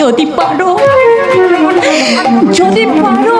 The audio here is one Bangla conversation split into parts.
যদি পারো যদি পারো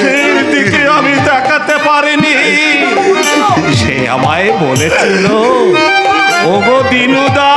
ছিল দিকে আমি তাকাতে পারিনি? সে আমায় বলেছিল ওগো দিনুদা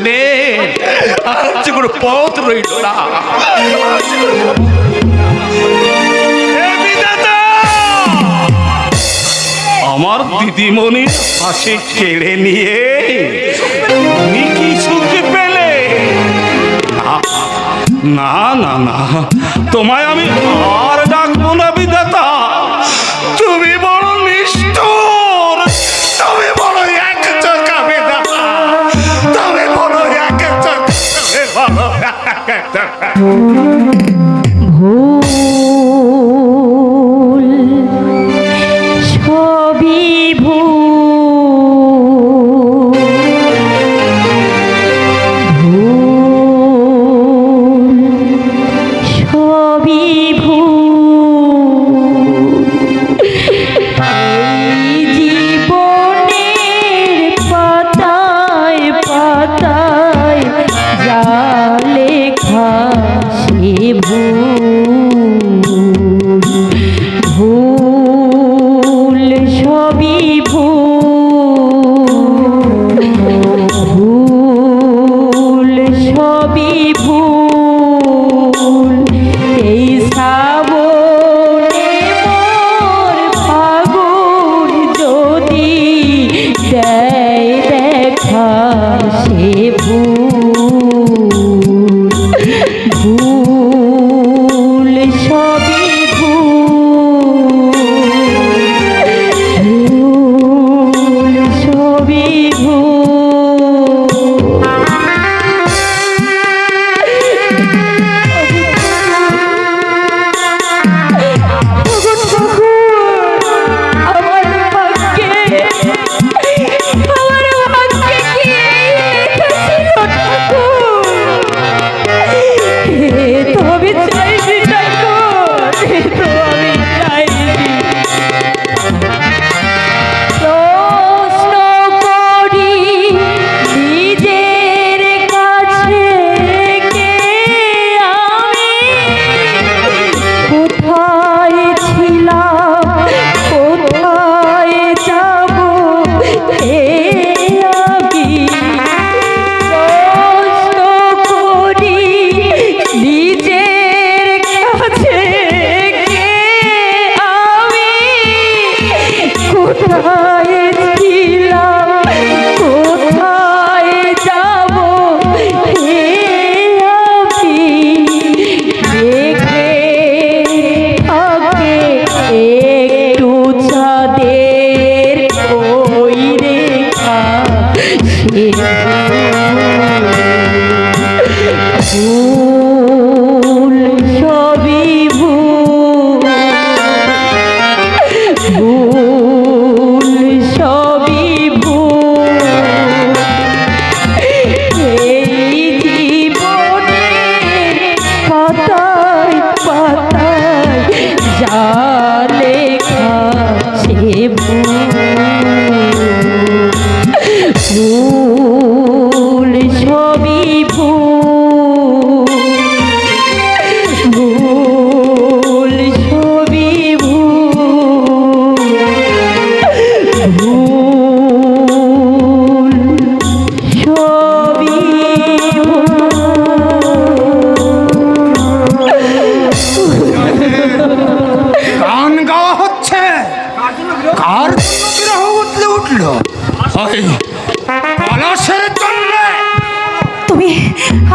নেই আর পথ আমার দিদিমণি হাসি কেড়ে নিয়ে কি শুনতে পেলে না না না তোমায় আমি আর ডাকবো না বিধাতা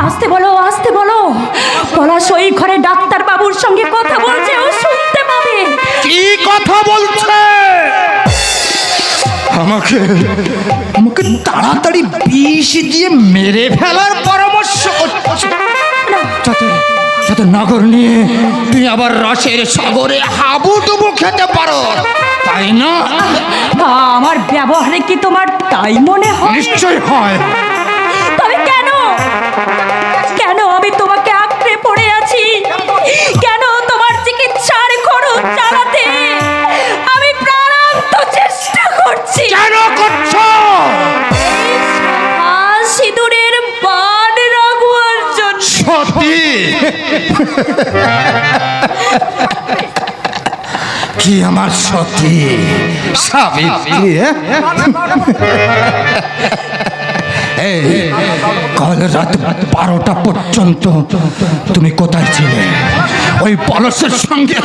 আসতে বলো আসতে বলো। পলাশ ওই ঘরে ডাক্তার বাবুর সঙ্গে কথা বলছে ও শুনতে পাবে। কি কথা বলছে? আমাকে আমাকে তাড়াতাড়ি বিষ দিয়ে মেরে ফেলার পরামর্শ করছে। যাতে নগর নিয়ে তুই আবার রসের সাগরে হাবুডুবু খেতে পারো। তাই না? আমার ব্যবহারে কি তোমার তাই মনে হয়? নিশ্চয় হয়। তবে কেন? কি আমার সতী। সাবিত্রী হ্যাঁ? এই কাল রাত বারোটা পর্যন্ত তুমি কোথায় ছিলে? ওই পলসের সঙ্গে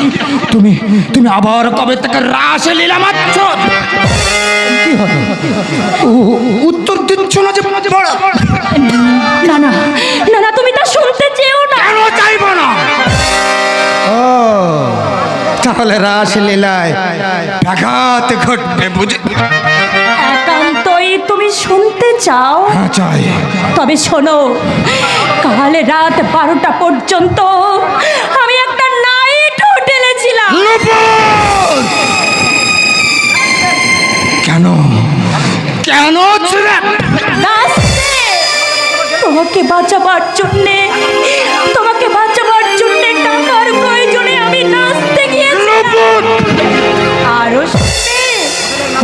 তুমি তুমি আবার কবে থেকে রাসে লীলা মাত্র কি হলো? উত্তর দিচ্ছ না যে না না না না তুমি তা শুনতে চেও না। কেন চাইব না? ও তাহলে রাসলীলায় ব্যাঘাত ঘটবে বুঝে একান্তই তুমি শুনতে চাও? হ্যাঁ চাই। তবে শোনো কাল রাত বারোটা পর্যন্ত আমি একটা নাইট হোটেলে ছিলাম। কেন? কেন তোমাকে বাঁচাবার জন্যে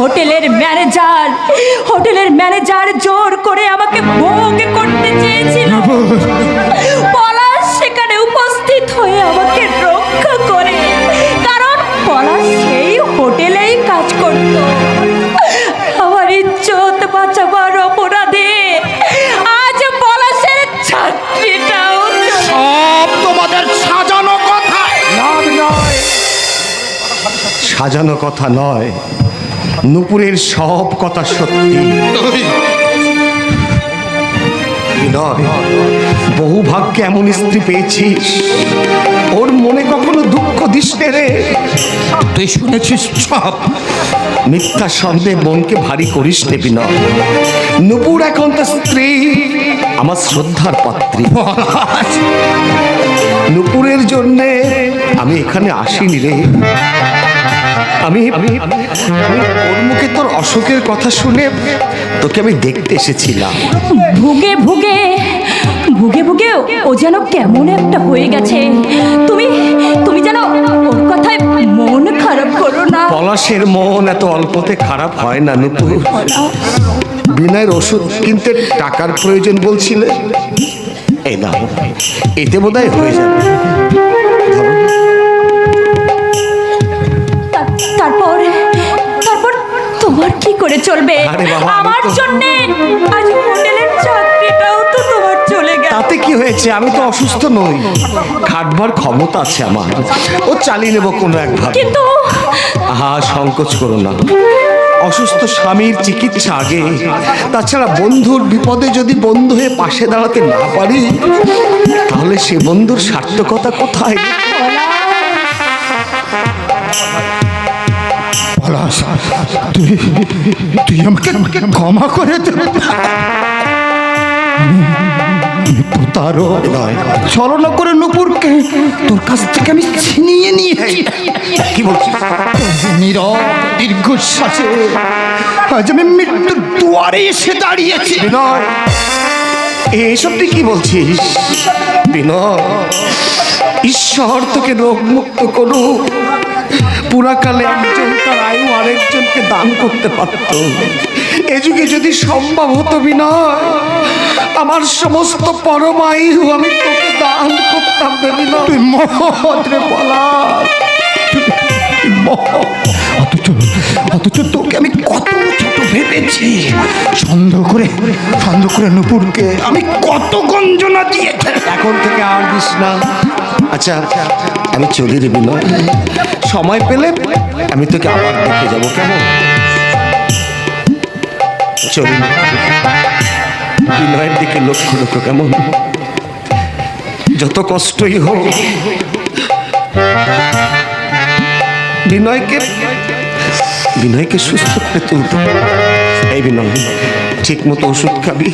হোটেলের ম্যানেজার হোটেলের ম্যানেজার জোর করে আমাকে ভোগ করতে চেয়েছিল। পলাশ সেখানে উপস্থিত হয়ে আমাকে রক্ষা করে। কারণ পলাশ সেই হোটেলেই কাজ করত। আমার ইজ্জত বাঁচাবার অপরাধে আজ পলাশের ছাত্রীটাও সব তোমাদের সাজানো কথা। নয়। সাজানো কথা নয়। নুপুরের সব কথা সত্যি। বহু ভাগ্যে এমন স্ত্রী পেয়েছিস। ওর মনে কখনো দুঃখ দিস রে? তুই শুনেছিস সব। মিথ্যা সন্দেহ মনকে ভারী করিস নে বিনয়। নুপুর এখন তো স্ত্রী আমার শ্রদ্ধার পাত্রী। নুপুরের জন্যে আমি এখানে আসিনি রে। আমি আমি ওর মুখে তোর অশোকের কথা শুনে তোকে আমি দেখতে এসেছিলাম। ভুগে ভুগে ভুগে ভুগে ও যেন কেমন একটা হয়ে গেছে। তুমি তুমি যেন ওর কথায় মন খারাপ করো না। পলাশের মন এত অল্পতে খারাপ হয় না নুপুর বিনয়ের ওষুধ কিনতে টাকার প্রয়োজন বলছিলে? এই না এতে বোধহয় হয়ে যাবে। তোমার কি করে চলবে? আরে বাবা, আমি আমার তো- জন্য আজ হোটেলের চাকরিটাও তো তোমার চলে গেল। তাতে কি হয়েছে? আমি তো অসুস্থ নই। খাটবার ক্ষমতা আছে আমার। ও চালিয়ে নেব কোনো একভাবে কিন্তু আহা সংকোচ করো না। অসুস্থ স্বামীর চিকিৎসা আগে। তাছাড়া বন্ধুর বিপদে যদি বন্ধু হয়ে পাশে দাঁড়াতে না পারি তাহলে সে বন্ধুর সার্থকতা কোথায়? পলাশ তুই তুই আমাকে ক্ষমা করে দে। নয়। ছলনা করে নুপুরকে তোর কাছ থেকে আমি ছিনিয়ে নিয়েছি। কি বলছিস? নীরব দীর্ঘশ্বাসে আজ আমি মৃত্যুর দুয়ারে এসে দাঁড়িয়েছি। বিনয় এইসব তুই কি বলছিস? বিনয় ঈশ্বর তোকে রোগমুক্ত করুক। পুরাকালে একজন তার আয়ু আরেকজনকে দান করতে পারত। এ যুগে যদি সম্ভব হতো বিনয়, আমার সমস্ত পরমায়ু আমি তোকে দান করতাম বিনয়। তুই মহৎ রে অথচ অথচ তোকে আমি কত ছোট ভেবেছি। সন্দেহ করে সন্দেহ করে নুপুরকে আমি কত গঞ্জনা দিয়েছি। এখন থেকে আর দিস না। আচ্ছা আমি চলি রে সময় পেলে আমি তোকে আবার দেখে যাব, কেমন? চলি বিনয়ের দিকে লক্ষ্য রেখো, কেমন? যত কষ্টই হোক, বিনয়কে বিনয়কে সুস্থ করে তুলতে। এই বিনয় ঠিক মতো ওষুধ খাবি,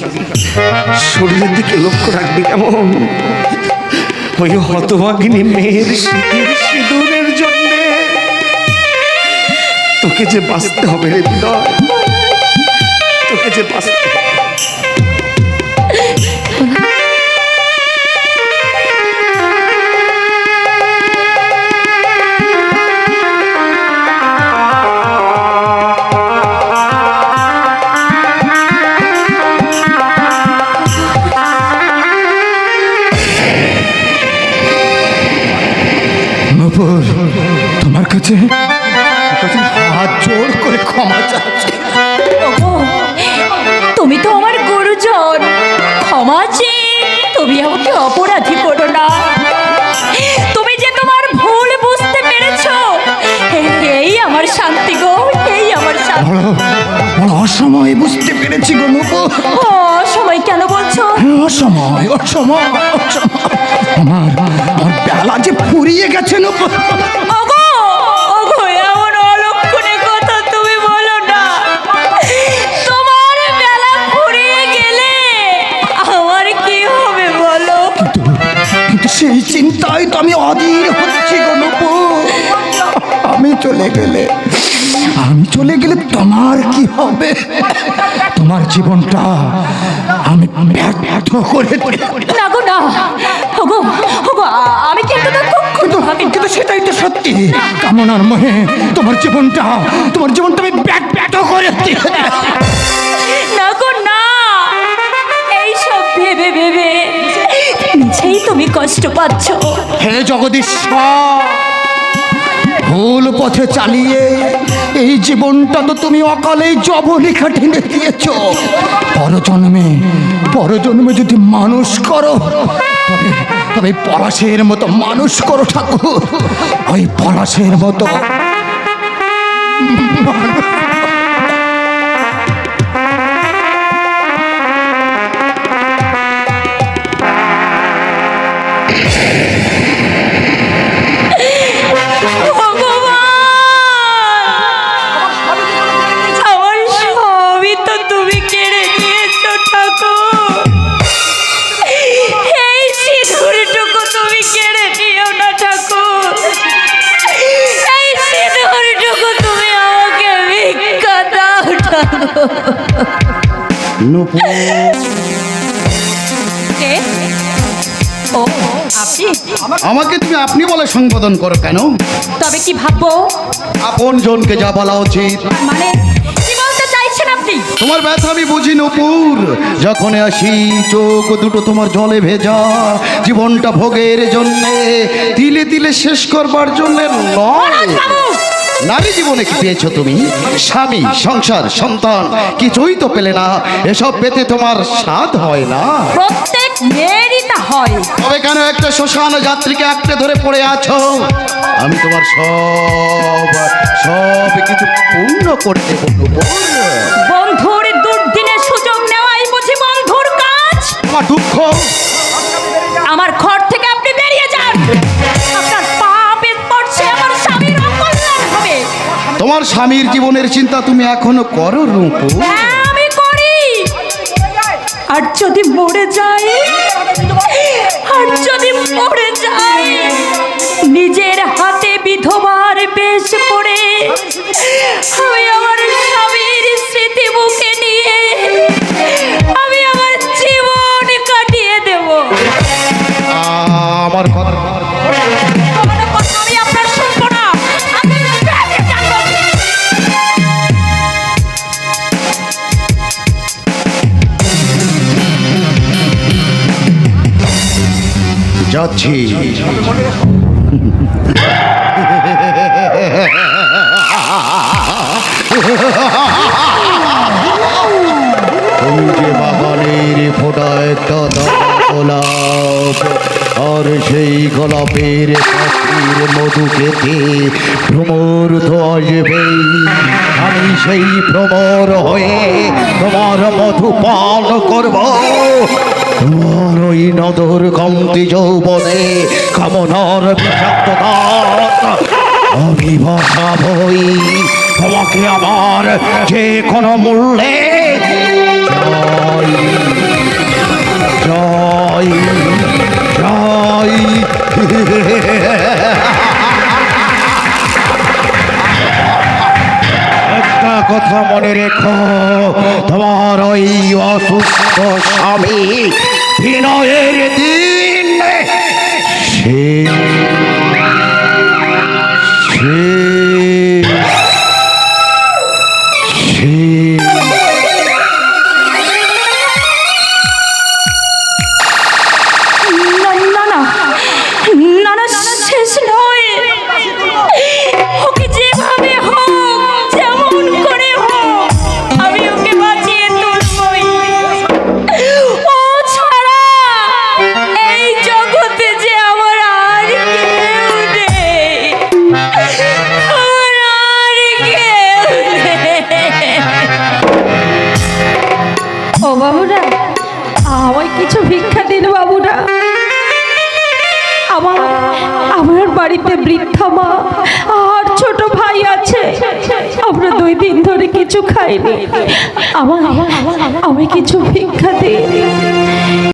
শরীরের দিকে লক্ষ্য রাখবি, কেমন? ওই হতভাগিনী মেয়ের সিঁদুর তোকে যে বাঁচতে হবে রে বিনয় তোকে যে বাঁচতে হবে। তুমি আমাকে অপরাধী করো না। তুমি যে তোমার ভুল বুঝতে পেরেছ এই আমার শান্তি গো এই আমার শান্তি। বড় বুঝতে পেরেছি গো ও কেন বলছো? অসময় অসময় অসময়। আমার আমার বেলা যে ফুরিয়ে গেছে নুপুর আমি অধীর হচ্ছি গো নুপুর আমি চলে গেলে আমি চলে গেলে তোমার কি হবে? তোমার জীবনটা আমি ব্যর্থ করে না গো না। ওগো ওগো আ- আমি কিন্তু কিন্তু কিন্তু সেটাই তো সত্যি। কামনার মহে তোমার জীবনটা তোমার জীবনটা আমি ব্যর্থ করে। না গো না। এইসব ভেবে ভেবে নিজেই তুমি কষ্ট পাচ্ছ। হে জগদীশ্বর, ভুল পথে চালিয়ে এই জীবনটা তো তুমি অকালেই জবনিকা টেনে দিয়েছ। পরজন্মে পরজন্মে যদি মানুষ করো, তবে তবে পলাশের মতো মানুষ করো ঠাকুর। ওই পলাশের মতো ভগবান কে? ও আপনি? আমাকে তুমি আপনি বলে সম্বোধন করো কেন? তবে কি ভাববো? আপন জনকে যা বলা উচিত। মানে কি বলতে চাইছেন আপনি? তোমার ব্যথা আমি বুঝি নপুর। যখন আসি চোখ দুটো তোমার জলে ভেজা। জীবনটা ভোগের জন্যে তিলে তিলে শেষ করবার জন্য নয়। নারী জীবনে কি পেয়েছ তুমি? স্বামী সংসার সন্তান কিছুই তো পেলে না। এসব পেতে তোমার স্বাদ হয় না। প্রত্যেক মেয়েরই তা হয়। তবে কেন একটা শ্মশান যাত্রীকে আঁকড়ে ধরে পড়ে আছো? আমি তোমার সব সব কিছু পূর্ণ করতে বলব বন্ধুর দুর্দিনের সুযোগ নেওয়াই বুঝি বন্ধুর কাজ? আমার দুঃখ তোমার স্বামীর জীবনের চিন্তা তুমি এখনও করো, রূপু? হ্যাঁ আমি করি। আর যদি মরে যাই আর যদি মরে যাই নিজের হাতে বিধবার বেশ পড়ে। আমি আমার গোলাপ, আর সেই গোলাপের পাখির মধু খেতে ভ্রমর তো আসবেই আমি সেই ভ্রমর হয়ে তোমার মধু পান করব। ওই নদর কমতি যৌবনে কামনার বিষাক্ত দাঁত আমি বসাবই। তোমাকে আমার যে কোনো মূল্যে জয় জয় জয়। কথা মনে রেখো। তোমার ওই অসুস্থ স্বামী বিনয়ের দিন সে সে কিছু খাইনি। আমার আমি কিছু ভিক্ষা দিন